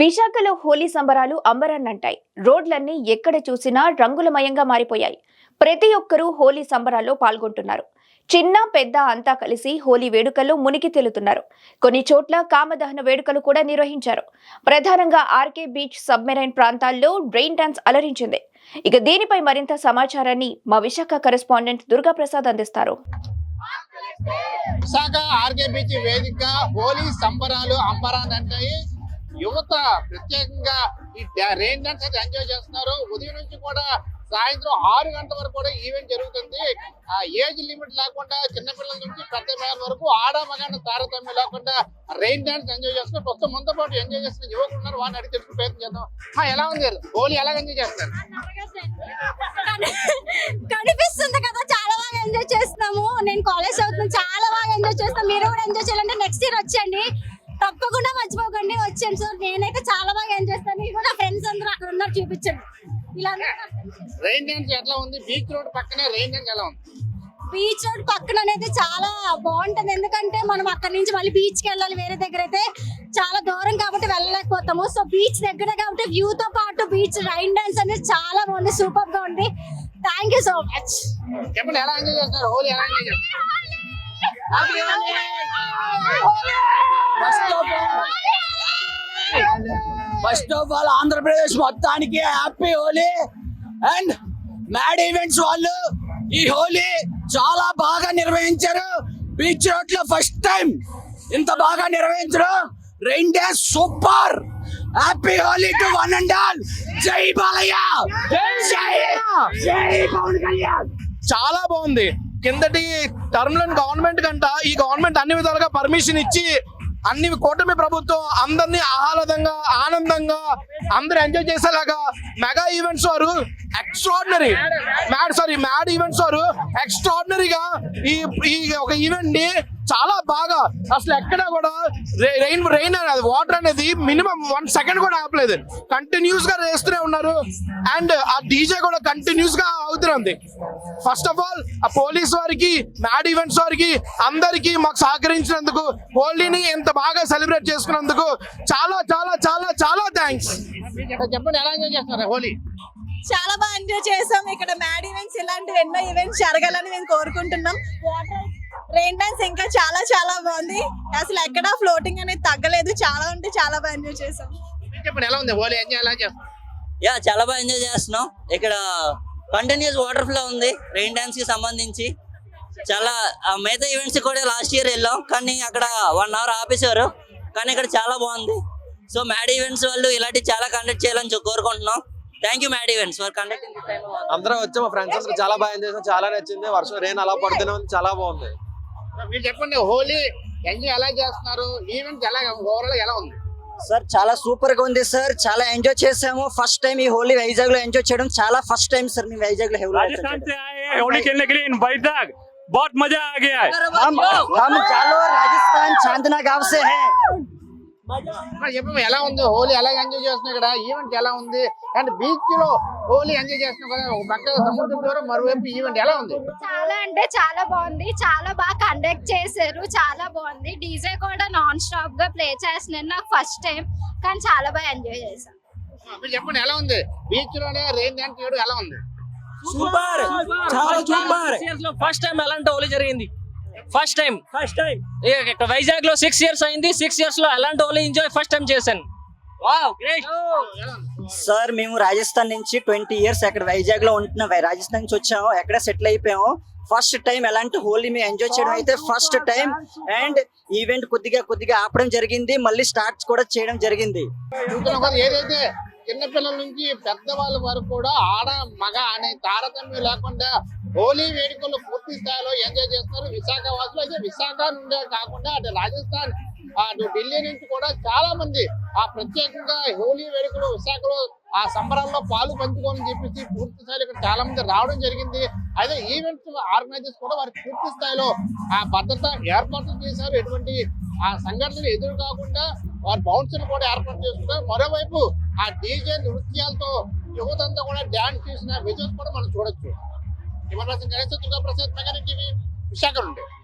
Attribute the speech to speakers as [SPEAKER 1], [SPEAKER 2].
[SPEAKER 1] విశాఖలో హోలీ సంబరాలు అంబరాన్నంటాయి. రోడ్లన్నీ ఎక్కడ చూసినా రంగులమయంగా మారిపోయాయి. ప్రతి ఒక్కరూ హోలీ సంబరాల్లో పాల్గొంటున్నారు. చిన్న పెద్ద అంతా కలిసి హోలీ వేడుకల్లో మునిగి తేలుతున్నారు. కొన్ని చోట్ల కామదహన వేడుకలు కూడా నిర్వహించారు. ప్రధానంగా ఆర్కే బీచ్ సబ్మెరైన్ ప్రాంతాల్లో బ్రెయిన్ డాన్స్ అలరించింది. ఇక దీనిపై మరింత సమాచారాన్ని మా విశాఖ కరెస్పాండెంట్ దుర్గా ప్రసాద్ అందిస్తారు.
[SPEAKER 2] విశాఖ ఆర్కే బీచ్ వేదిక హోలీ సంబరాలు అంబరాన్ అంటాయి యువత ప్రత్యేకంగా ఈ రెయిన్ డాన్స్ అయితే ఎంజాయ్ చేస్తున్నారు. ఉదయం నుంచి కూడా సాయంత్రం ఆరు గంటల వరకు కూడా ఈవెంట్ జరుగుతుంది. ఆ ఏజ్ లిమిట్ లేకుండా చిన్నపిల్లల నుంచి పెద్ద పిల్లల వరకు ఆడ మగాన తారతమ్యం లేకుండా రెయిన్ డాన్స్ ఎంజాయ్ చేస్తున్నారు ప్రస్తుతం మనతో పాటు ఎంజాయ్ చేస్తున్న యువకులు ఉన్నారు. వాడిని అడిగి తెలుసుకునే ప్రయత్నం చేద్దాం. ఎలా ఉంది? హోలీ ఎలా ఎంజాయ్ చేస్తారు?
[SPEAKER 3] కనిపిస్తుంది కదా చాలా బాగా ఎంజాయ్ చేస్తున్నాము. నేను కాలేజ్ చదువుతున్నాను చాలా బాగా ఎంజాయ్ చేస్తాను. మీరు కూడా ఎంజాయ్ చేయాలంటే నెక్స్ట్ ఇయర్ వచ్చండి తప్పకుండా మర్చిపోకండి. వచ్చాను సో నేనైతే చాలా బాగా ఎంజాయ్ చేస్తాను. మీరు కూడా ఫ్రెండ్స్ అందరూ అక్కడ ఉన్నారు చూపించండి. ఇలా
[SPEAKER 2] రెయిన్ డాన్స్ ఎట్లా ఉంది? బీచ్ రోడ్ పక్కనే రెయిన్ డాన్స్ ఎలా ఉంది?
[SPEAKER 3] బీచ్ రోడ్ పక్కన అనేది చాలా బాగుంటది. ఎందుకంటే మనం అక్కడ నుంచి మళ్ళీ బీచ్కి వెళ్ళాలి. వేరే దగ్గర అయితే చాలా దూరం కాబట్టి వెళ్ళలేకపోతాము. సో బీచ్ దగ్గర కాబట్టి వ్యూ తో పాటు బీచ్ రైన్ డాన్స్ అనేది చాలా బాగుంది. సూపర్గా ఉంది. థ్యాంక్ యూ సో మచ్
[SPEAKER 2] చెప్పండి ఎలా ఎంజాయ్ చేస్తున్నారు? హోలీ ఎలా ఎంజాయ్ చేస్తారు
[SPEAKER 4] ఫస్ట్ ఆఫ్ ఆల్ ఆంధ్రప్రదేశ్ మొత్తానికి happy Holi. And mad events వాళ్ళు ఈ హోలీ చాలా బాగా నిర్వహించారు. బీచ్ రోడ్లో ఫస్ట్ టైం ఇంత బాగా నిర్వహించడం rain day super happy Holi to one and all జై బాలయ్య. జై. జై పవన్ కళ్యాణ్.
[SPEAKER 5] చాలా బాగుంది. కిందటి టర్మ్లోని గవర్నమెంట్ కంట ఈ గవర్నమెంట్ అన్ని విధాలుగా పర్మిషన్ ఇచ్చి అన్ని కూటమి ప్రభుత్వం అందరినీ ఆహ్లాదంగా ఆనందంగా అందరూ ఎంజాయ్ చేసేలాగా మెగా ఈవెంట్స్ వారు extraordinary mad sorry mad events వారు ఎక్స్ట్రాడినరీగా ఈ ఈ ఒక ఈవెంట్ని చాలా బాగా. అసలు ఎక్కడ కూడా రెయిన్ రెయిన్ అనేది వాటర్ అనేది మినిమం వన్ సెకండ్ కూడా ఆపలేదు. కంటిన్యూస్గా వేస్తూనే ఉన్నారు. అండ్ ఆ డీజే కూడా కంటిన్యూస్గా అవుతుంది ఫస్ట్ ఆఫ్ ఆల్ ఆ పోలీస్ వారికి మ్యాడ్ ఈవెంట్స్ వారికి అందరికి మాకు సహకరించినందుకు హోలీని ఇంత బాగా సెలబ్రేట్ చేసుకున్నందుకు చాలా చాలా చాలా చాలా థ్యాంక్స్
[SPEAKER 2] చెప్పండి ఎలా ఎంజాయ్ చేస్తున్నారు హోలీ?
[SPEAKER 6] చాలా బాగా ఎంజాయ్ చేసాం. ఇక్కడ మ్యాడ్ ఈవెంట్స్ ఇలాంటివి ఎన్నో ఈవెంట్స్ జరగాలని మేము కోరుకుంటున్నాం. వాటర్ రెయిన్ డాన్స్ ఇంకా చాలా చాలా బాగుంది. అసలు ఎక్కడ ఫ్లోటింగ్ అనేది తగ్గలేదు. చాలా ఉంటే చాలా బాగా ఎంజాయ్ చేసాం.
[SPEAKER 2] చెప్పండి ఎలా ఉంది? హోలీ ఎంజాయ్ ఎలా చేస్తారు
[SPEAKER 7] యా చాలా బాగా ఎంజాయ్ చేస్తున్నాం. ఇక్కడ కంటిన్యూస్ వాటర్ ఫ్లో ఉంది రెయిన్ డాన్స్కి సంబంధించి. చాలా ఆ, మిగతా ఈవెంట్స్ కూడా లాస్ట్ ఇయర్ వెళ్ళాం. కానీ అక్కడ వన్ అవర్ ఆపేశారు. కానీ ఇక్కడ చాలా బాగుంది. సో మ్యాడ్ ఈవెంట్స్ వాళ్ళు ఇలాంటి చాలా కండక్ట్ చేయాలని కోరుకుంటున్నాం. Thank you mad events for conducting
[SPEAKER 8] అందరం వచ్చి మా ఫ్రెండ్స్ అందరూ చాలా బాగా ఎంజాయ్ చేసాం. చాలా నచ్చింది. వర్షం రెయిన్ అలా పడుతూనే ఉంది. చాలా బాగుంది.
[SPEAKER 2] మీరు చెప్పండి హోలీ ఎంజాయ్ ఎలా చేస్తున్నారు ఈవెంట్ ఎలా ఓవరాల్ ఎలా ఉంది
[SPEAKER 9] సార్ చాలా సూపర్ గా ఉంది సార్ చాలా ఎంజాయ్ చేసాము ఫస్ట్ టైం ఈ హోలీ వైజాగ్ లో ఎంజాయ్ చేయడం చాలా ఫస్ట్ టైం సార్ మేము వైజాగ్ లో
[SPEAKER 10] राजस्थान से आए हैं होली खेलने के लिए इन बैठक बहुत मजा आ गया है
[SPEAKER 9] हम हम जालोर राजस्थान चांदना गांव से हैं
[SPEAKER 2] ఎలా ఉంది? హోలీ ఎలా ఎంజాయ్ చేస్తున్నారు ఇక్కడ? ఈవెంట్ ఎలా ఉంది? అండ్ బీచ్లో హోలీ ఎంజాయ్ చేస్తున్నాం కదా? ఒక పక్క సముద్రం దూరం మరోవైపు ఈవెంట్ ఎలా ఉంది?
[SPEAKER 3] చాలా అంటే చాలా బాగుంది. చాలా బాగా కండక్ట్ చేశారు. చాలా బాగుంది. డీజే కూడా నాన్ స్టాప్గా ప్లే చేస్తున్నాను నాకు ఫస్ట్ టైం కానీ చాలా బాగా ఎంజాయ్ చేశాను
[SPEAKER 2] మీరు చెప్పండి ఎలా ఉంది? బీచ్లోనే రెయిన్ డాన్స్ చేయడం ఎలా ఉంది?
[SPEAKER 4] సూపర్! చాలా సూపర్!
[SPEAKER 11] ఫస్ట్ టైం ఎలాంటి హోలీ జరిగింది? ఫస్ట్ టైం ఫస్ట్ టైం వైజాగ్లో సిక్స్ ఇయర్స్ అయింది. సిక్స్ ఇయర్స్లో ఎలాంటి హోలీ ఎంజాయ్ ఫస్ట్ టైం చేశాను. వావ్ గ్రేట్
[SPEAKER 9] సార్ మేము రాజస్థాన్ నుంచి ట్వంటీ ఇయర్స్ అక్కడ వైజాగ్లో ఉంటున్నాం వై- రాజస్థాన్ నుంచి వచ్చాము. ఎక్కడ సెటిల్ అయిపోయాము. ఫస్ట్ టైం ఎలాంటి హోలీ మేము ఎంజాయ్ చేయడం అయితే ఫస్ట్ టైం అండ్ ఈవెంట్ కొద్దిగా కొద్దిగా ఆపడం జరిగింది. మళ్ళీ స్టార్ట్ కూడా చేయడం జరిగింది.
[SPEAKER 2] ఏదైతే చిన్నపిల్లల నుంచి పెద్దవాళ్ళ వరకు కూడా ఆడ మగ అనే తారతమ్యం లేకుండా హోలీ వేడుకలు పూర్తి స్థాయిలో ఎంజాయ్ చేస్తారు. విశాఖ వాసులు అయితే విశాఖ నుండే కాకుండా అటు రాజస్థాన్ అటు ఢిల్లీ నుంచి కూడా చాలా మంది ఆ ప్రత్యేకంగా హోలీ వేడుకలు విశాఖలో ఆ సంబరాల్లో పాలు పంచుకోవాలని చెప్పేసి పూర్తి స్థాయిలో ఇక్కడ చాలా మంది రావడం జరిగింది. అయితే ఈవెంట్స్ ఆర్గనైజర్స్ కూడా వారికి పూర్తి స్థాయిలో ఆ భద్రత ఏర్పాట్లు చేశారు. ఎటువంటి ఆ సంఘటనలు ఎదురు కాకుండా వారు బౌన్సర్లు కూడా ఏర్పాటు చేసుకున్నారు. మరోవైపు ఆ డీజే నృత్యాలతో యువతంతా కూడా డాన్స్ చేసిన విజువల్స్ కూడా మనం చూడొచ్చు. కెమెరా పర్సన్ గణేష్ దుర్గా ప్రసాద్ మెగాని టీవీ విశాఖ నుండి